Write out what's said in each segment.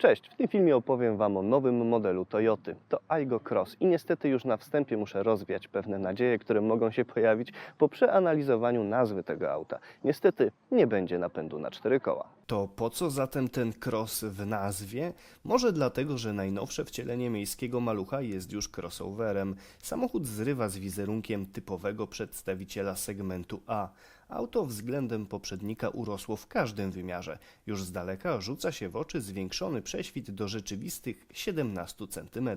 Cześć, w tym filmie opowiem Wam o nowym modelu Toyoty. To Aygo Cross i niestety już na wstępie muszę rozwiać pewne nadzieje, które mogą się pojawić po przeanalizowaniu nazwy tego auta. Niestety nie będzie napędu na cztery koła. To po co zatem ten cross w nazwie? Może dlatego, że najnowsze wcielenie miejskiego malucha jest już crossoverem. Samochód zrywa z wizerunkiem typowego przedstawiciela segmentu A. Auto względem poprzednika urosło w każdym wymiarze. Już z daleka rzuca się w oczy zwiększony prześwit do rzeczywistych 17 cm.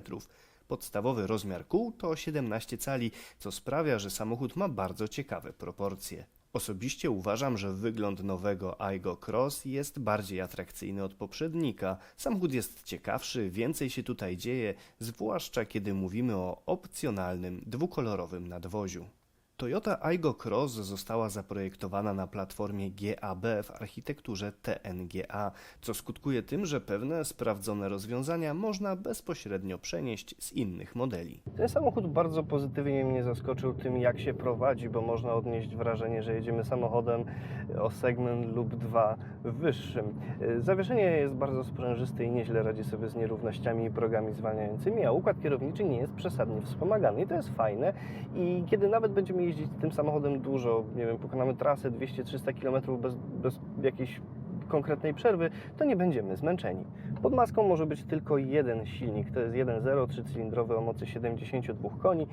Podstawowy rozmiar kół to 17 cali, co sprawia, że samochód ma bardzo ciekawe proporcje. Osobiście uważam, że wygląd nowego Aygo Cross jest bardziej atrakcyjny od poprzednika. Samochód jest ciekawszy, więcej się tutaj dzieje, zwłaszcza kiedy mówimy o opcjonalnym, dwukolorowym nadwoziu. Toyota Aygo Cross została zaprojektowana na platformie GAB w architekturze TNGA, co skutkuje tym, że pewne sprawdzone rozwiązania można bezpośrednio przenieść z innych modeli. Ten samochód bardzo pozytywnie mnie zaskoczył tym, jak się prowadzi, bo można odnieść wrażenie, że jedziemy samochodem o segment lub dwa wyższym. Zawieszenie jest bardzo sprężyste i nieźle radzi sobie z nierównościami i progami zwalniającymi, a układ kierowniczy nie jest przesadnie wspomagany. I to jest fajne. I kiedy nawet będziemy jeździć tym samochodem dużo, nie wiem, pokonamy trasę 200-300 km bez, bez jakiejś konkretnej przerwy, to nie będziemy zmęczeni. Pod maską może być tylko jeden silnik, to jest 1.0 trzycylindrowy o mocy 72 koni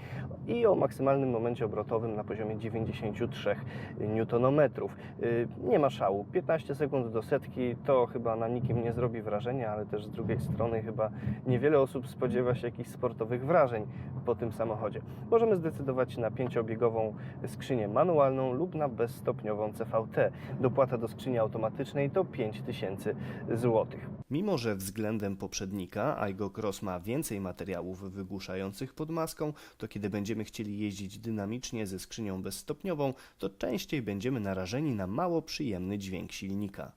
i o maksymalnym momencie obrotowym na poziomie 93 Nm. Y, Nie ma szału, 15 sekund do setki to chyba na nikim nie zrobi wrażenia, ale też z drugiej strony chyba niewiele osób spodziewa się jakichś sportowych wrażeń po tym samochodzie. Możemy zdecydować na pięciobiegową skrzynię manualną lub na bezstopniową CVT. Dopłata do skrzyni automatycznej to 5000 zł. Mimo, że względem poprzednika Aygo Cross ma więcej materiałów wygłuszających pod maską, to kiedy będziemy chcieli jeździć dynamicznie ze skrzynią bezstopniową, to częściej będziemy narażeni na mało przyjemny dźwięk silnika.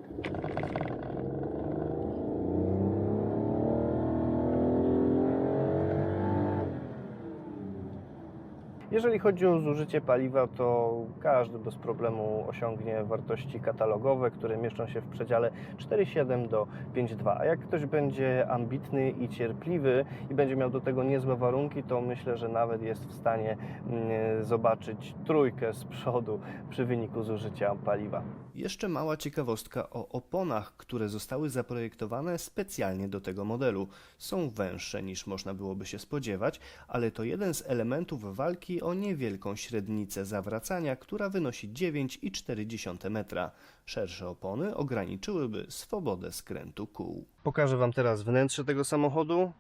Jeżeli chodzi o zużycie paliwa, to każdy bez problemu osiągnie wartości katalogowe, które mieszczą się w przedziale 4,7 do 5,2. A jak ktoś będzie ambitny i cierpliwy i będzie miał do tego niezłe warunki, to myślę, że nawet jest w stanie mm, zobaczyć trójkę z przodu przy wyniku zużycia paliwa. Jeszcze mała ciekawostka o oponach, które zostały zaprojektowane specjalnie do tego modelu. Są węższe niż można byłoby się spodziewać, ale to jeden z elementów walki o niewielką średnicę zawracania, która wynosi 9,4 metra. Szersze opony ograniczyłyby swobodę skrętu kół. Pokażę Wam teraz wnętrze tego samochodu.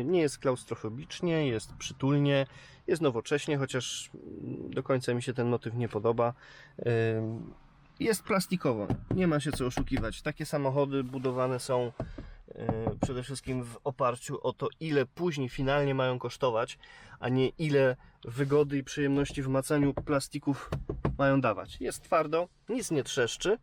Y, Nie jest klaustrofobicznie, jest przytulnie, jest nowocześnie, chociaż mm, do końca mi się ten motyw nie podoba. Y, Jest plastikowo, nie ma się co oszukiwać. Takie samochody budowane są przede wszystkim w oparciu o to, ile później finalnie mają kosztować, a nie ile wygody i przyjemności w macaniu plastików mają dawać. Jest twardo, nic nie trzeszczy.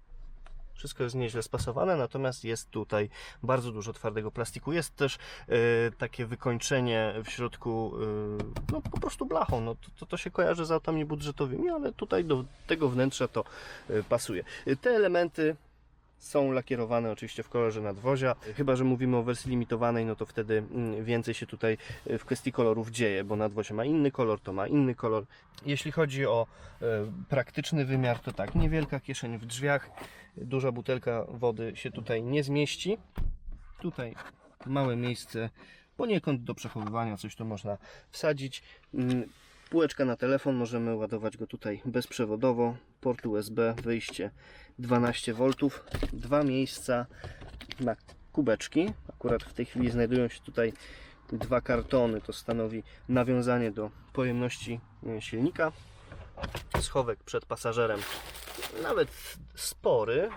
Wszystko jest nieźle spasowane, natomiast jest tutaj bardzo dużo twardego plastiku. Jest też e, takie wykończenie w środku, e, no po prostu blachą. No, to, to, to się kojarzy z autami budżetowymi, ale tutaj do tego wnętrza to e, pasuje. E, Te elementy są lakierowane oczywiście w kolorze nadwozia. Chyba, że mówimy o wersji limitowanej, no to wtedy mm, więcej się tutaj e, w kwestii kolorów dzieje, bo nadwozie ma inny kolor, to ma inny kolor. Jeśli chodzi o e, praktyczny wymiar, to tak, niewielka kieszeń w drzwiach, duża butelka wody się tutaj nie zmieści. Tutaj małe miejsce poniekąd do przechowywania, coś tu można wsadzić. Półeczka na telefon, możemy ładować go tutaj bezprzewodowo. Port USB, wyjście 12V. Dwa miejsca na kubeczki. Akurat w tej chwili znajdują się tutaj dwa kartony. To stanowi nawiązanie do pojemności e, silnika. Schowek przed pasażerem, nawet spory,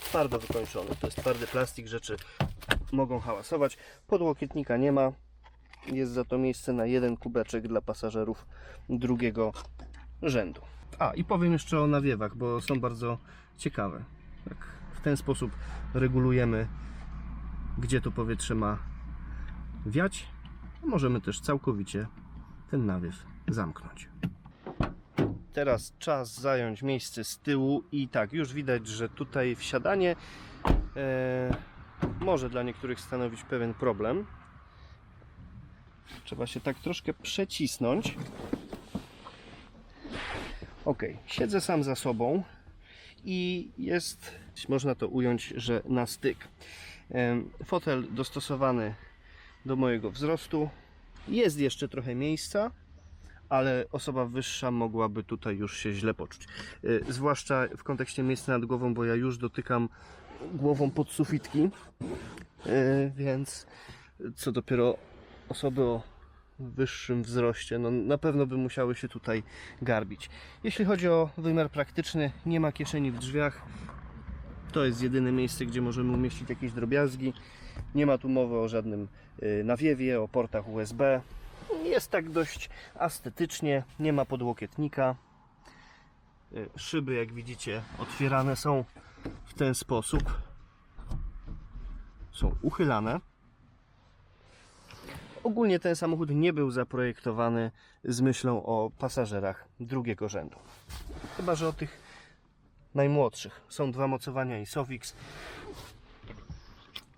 twardo wykończony. To jest twardy plastik, rzeczy mogą hałasować. Podłokietnika nie ma. Jest za to miejsce na jeden kubeczek dla pasażerów drugiego rzędu. A i powiem jeszcze o nawiewach, bo są bardzo ciekawe. Tak, w ten sposób regulujemy, gdzie to powietrze ma wiać. Możemy też całkowicie ten nawiew zamknąć. Teraz czas zająć miejsce z tyłu i tak, już widać, że tutaj wsiadanie e, może dla niektórych stanowić pewien problem. Trzeba się tak troszkę przecisnąć. Ok, siedzę sam za sobą i jest, można to ująć, że na styk. Fotel dostosowany do mojego wzrostu. Jest jeszcze trochę miejsca, ale osoba wyższa mogłaby tutaj już się źle poczuć. Y, Zwłaszcza w kontekście miejsca nad głową, bo ja już dotykam głową pod sufitki, Y, więc co dopiero osoby o wyższym wzroście, no na pewno by musiały się tutaj garbić. Jeśli chodzi o wymiar praktyczny, nie ma kieszeni w drzwiach. To jest jedyne miejsce, gdzie możemy umieścić jakieś drobiazgi. Nie ma tu mowy o żadnym y, nawiewie, o portach USB. Jest tak dość estetycznie, nie ma podłokietnika. Y, Szyby, jak widzicie, otwierane są w ten sposób. Są uchylane. Ogólnie ten samochód nie był zaprojektowany z myślą o pasażerach drugiego rzędu. Chyba, że o tych najmłodszych. Są dwa mocowania i Sofix.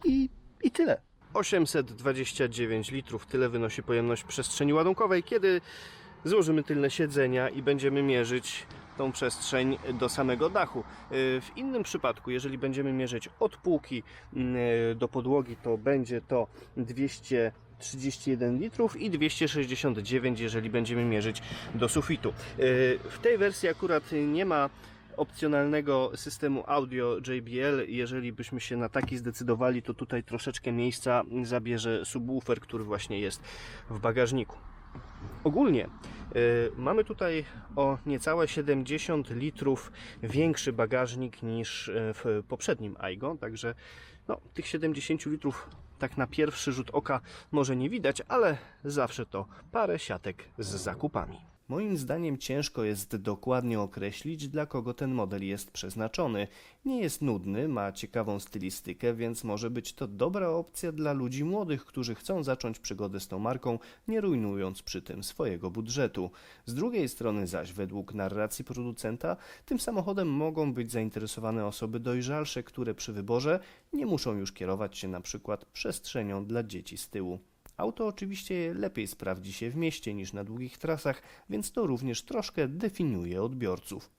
I, I tyle. 829 litrów, tyle wynosi pojemność przestrzeni ładunkowej. Kiedy złożymy tylne siedzenia i będziemy mierzyć tą przestrzeń do samego dachu. Yy, W innym przypadku, jeżeli będziemy mierzyć od półki yy, do podłogi, to będzie to 231 litrów i 269, jeżeli będziemy mierzyć do sufitu. Yy, W tej wersji akurat nie ma opcjonalnego systemu audio JBL. Jeżeli byśmy się na taki zdecydowali, to tutaj troszeczkę miejsca zabierze subwoofer, który właśnie jest w bagażniku. Ogólnie y, mamy tutaj o niecałe 70 litrów większy bagażnik niż y, w poprzednim Aigo, także no, tych 70 litrów tak na pierwszy rzut oka może nie widać, ale zawsze to parę siatek z zakupami. Moim zdaniem ciężko jest dokładnie określić, dla kogo ten model jest przeznaczony. Nie jest nudny, ma ciekawą stylistykę, więc może być to dobra opcja dla ludzi młodych, którzy chcą zacząć przygodę z tą marką, nie rujnując przy tym swojego budżetu. Z drugiej strony zaś, według narracji producenta, tym samochodem mogą być zainteresowane osoby dojrzalsze, które przy wyborze nie muszą już kierować się na przykład przestrzenią dla dzieci z tyłu. Auto oczywiście lepiej sprawdzi się w mieście niż na długich trasach, więc to również troszkę definiuje odbiorców.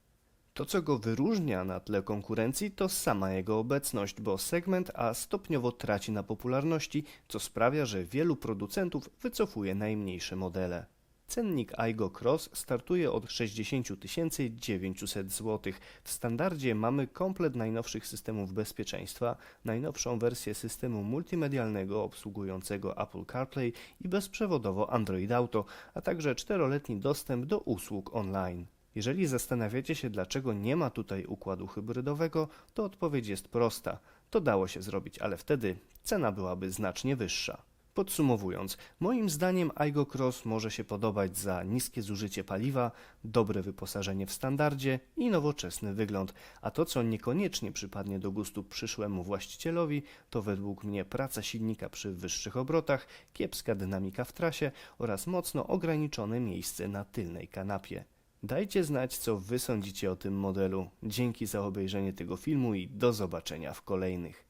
To, co go wyróżnia na tle konkurencji, to sama jego obecność, bo segment A stopniowo traci na popularności, co sprawia, że wielu producentów wycofuje najmniejsze modele. Cennik Aigo Cross startuje od 60 900 zł. W standardzie mamy komplet najnowszych systemów bezpieczeństwa, najnowszą wersję systemu multimedialnego obsługującego Apple CarPlay i bezprzewodowo Android Auto, a także czteroletni dostęp do usług online. Jeżeli zastanawiacie się, dlaczego nie ma tutaj układu hybrydowego, to odpowiedź jest prosta. To dało się zrobić, ale wtedy cena byłaby znacznie wyższa. Podsumowując, moim zdaniem Aigo Cross może się podobać za niskie zużycie paliwa, dobre wyposażenie w standardzie i nowoczesny wygląd, a to co niekoniecznie przypadnie do gustu przyszłemu właścicielowi, to według mnie praca silnika przy wyższych obrotach, kiepska dynamika w trasie oraz mocno ograniczone miejsce na tylnej kanapie. Dajcie znać, co wy sądzicie o tym modelu. Dzięki za obejrzenie tego filmu i do zobaczenia w kolejnych.